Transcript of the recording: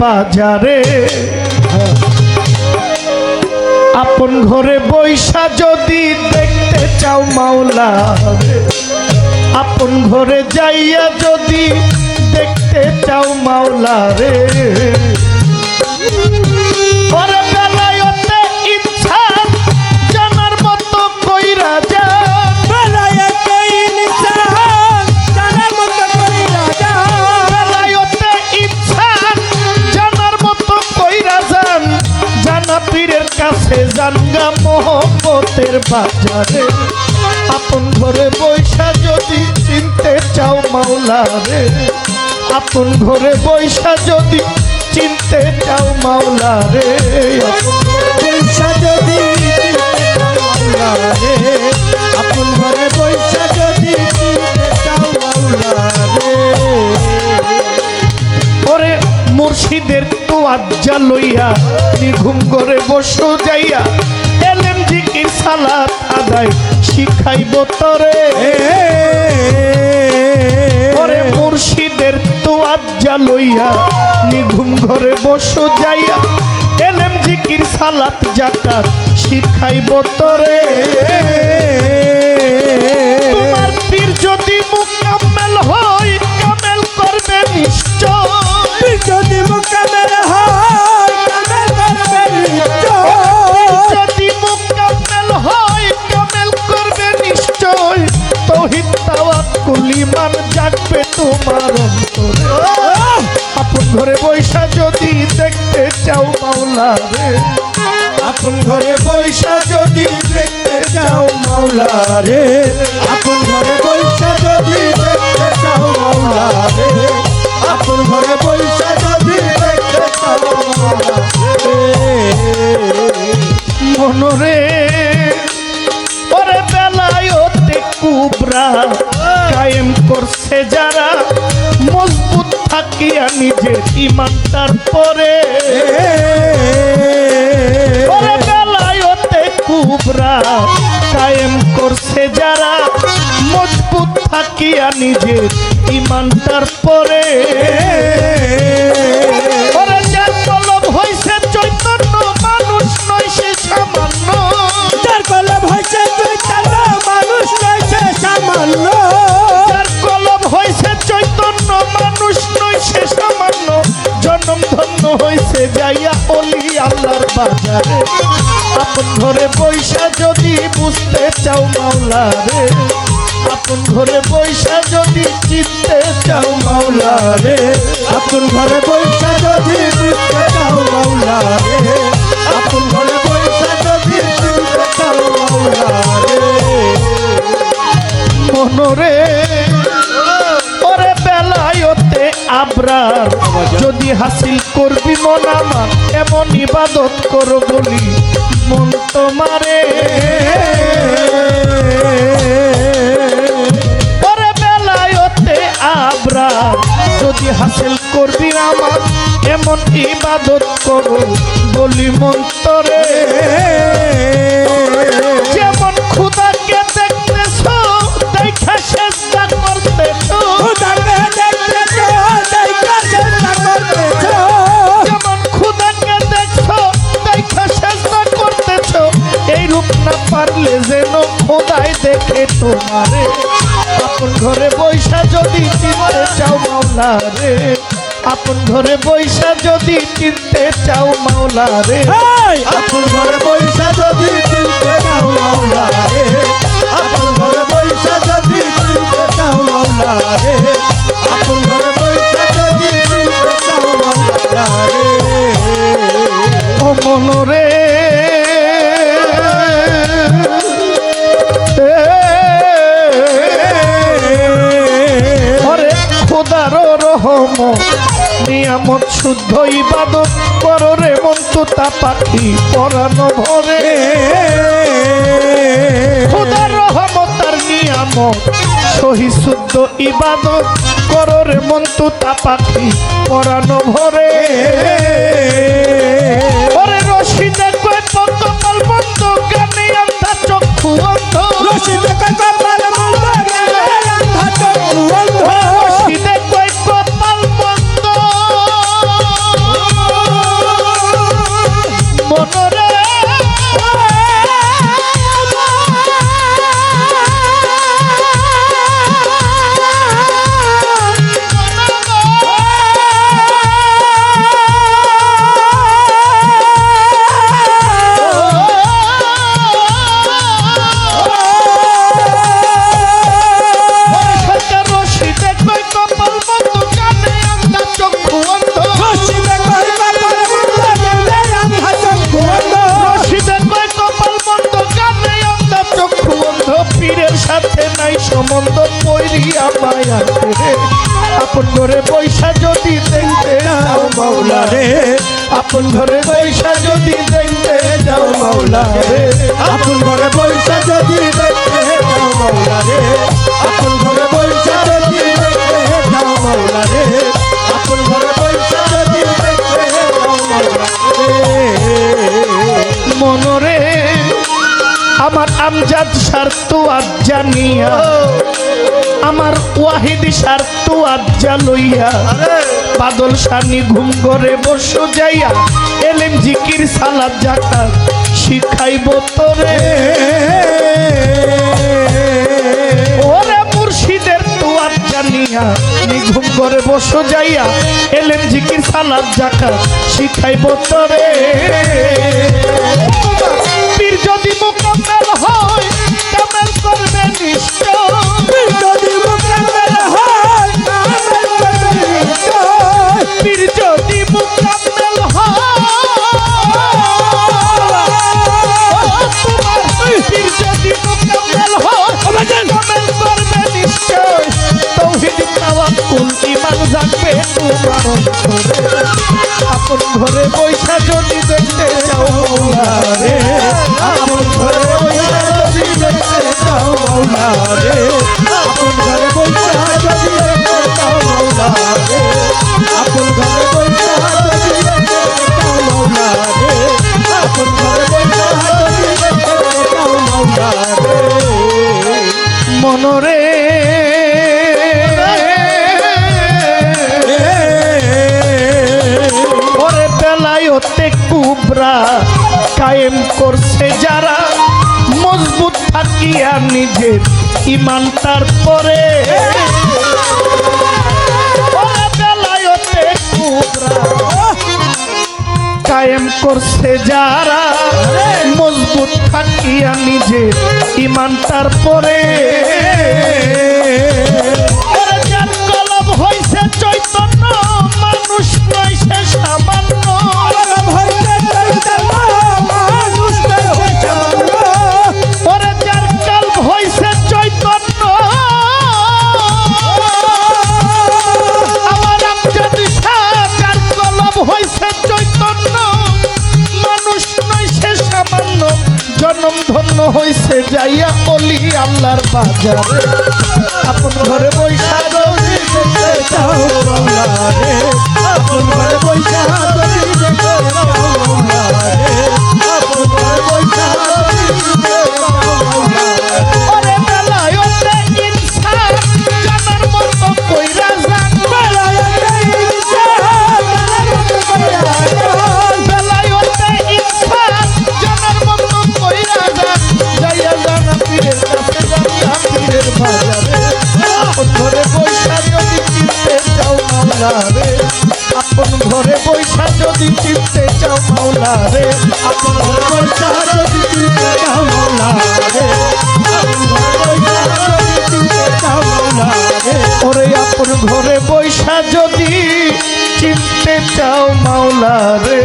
বাজারে। আপন ঘরে বৈশা যদি দেখতে চাও মাওলা। আপন ঘরে যাইয়া যদি দেখতে চাও মাওলা রে। বাজারে। আপন ঘরে বৈশা যদি চিনতে চাও মাওলা রে আপন ঘরে বৈশা যদি চিনতে চাও মাওলা রে পয়সা যদি আপন ঘরে পয়সা যদি ওরে মুর্শিদের তো আজ্জা লইয়া, নিঘুম করে বসো যাইয়া এলেম জিকির সালাত আদায় শিখাইব তরে। পরে মুর্শিদের তো আজ্জা লইয়া নিঘুম ঘরে বসো যাইয়া। এলেম জিকির, সালাত জাকাত শিখাইব তরে। তোমার পীর যদি মুকাম্মেল চাও মাওলা রে। আপন ঘরে পয়সা যদি দেখতে চাও মাওলা রে। আপন ঘরে পয়সা যদি দেখতে চাও মাওলা রে। আপন ঘরে পয়সা যদি দেখতে চাও মাওলা রে। মনরে ওরে বেলায়তে কুবরা, কায়েম করছে যারা, মজবুত থাকিয়া নিজের ইমানটার পরে। থাকিয়া নিজের ইমানটার পরে হইছে চৈতন্য মানুষ নয় সে সামান্য। যার কলম হয়েছে চৈতন্য মানুষ রয়েছে সামান্য। কলম হইছে চৈতন্য মানুষ নয় সে সামান্য। জন্ম ধন্য হইছে যাইয়া অলি আল্লাহর বাজারে আপন ঘরে পয়সা যদি বুঝতে চাও মাওলা রে। আপন ঘরে পয়সা যদি চিনতে চাও মাওলা রে। আপন ঘরে পয়সা যদি বুঝতে চাও মাওলা রে। হাসিল করবি মন আমার, এমন ইবাদত করো বলি, মন তোমারে। ওরে বেলায়তে আবরার, যদি হাসিল করবি আমার, এমন ইবাদত করো বলি যেমন মাওলা রে। আপন ঘরে বৈশা যদি চিনতে চাও মাওলা রে! আপন ঘরে বৈশা যদি চিনতে চাও মাওলা রে। আপন ঘরে বৈশা যদি চিনতে চাও মাওলা রে। শুদ্ধ ইবাদত কররে মন তুতা পাখি পরানো ভরে। খোদার রহমতার নিয়ামত, সহি শুদ্ধ ইবাদত কররে মন তুতা পাখি পরানো ভরে। রশিদে কয় চক্ষু অন্ধ। মন্দ মরিয়া মায়া আপন ঘরে পয়সা যদি দেখতে যাও মাওলা রে। আপন ঘরে পয়সা যদি দেখতে যাও মাওলা রে। আপন ঘরে পয়সা যদি দেখতে যাও মাওলা রে। আপন ঘরে পয়সা যদি দেখতে যাও মাওলা রে। আপন ঘরে পয়সা যদি দেখতে যাও মাওলা রে। মনরে আমার আমজাদ স্বার্থ আজ জানিয়া। আমার ওয়াহিদ স্বার্থ আজ লইয়া বাদল সানি ঘুম করে বসো যাইয়া। এলেম জিকির সালাদ জাকাত শিখাইব তোরে। ওরে মুর্শিদের তুয়ার জানিয়া নিঘুম করে বসো যাইয়া। এলেম জিকির সালাদ জাকাত শিখাইব তোরে। পীর যদি মোকাম্মেল জাগবে তোমার আপন ঘরে বৈশা যদি দেখতে যাও রে কায়েম করছে যারা মজবুত থাকিয়া নিজের ইমান তারপরে কায়েম করছে যারা মজবুত থাকিয়া নিজের ইমান তারপরে হইছে যাইয়া বলি আল্লাহর বাজারে। আপন ঘরে বৈশা ওরে আপন ঘরে বৈশা যদি চিনতে চাও মাওলা রে।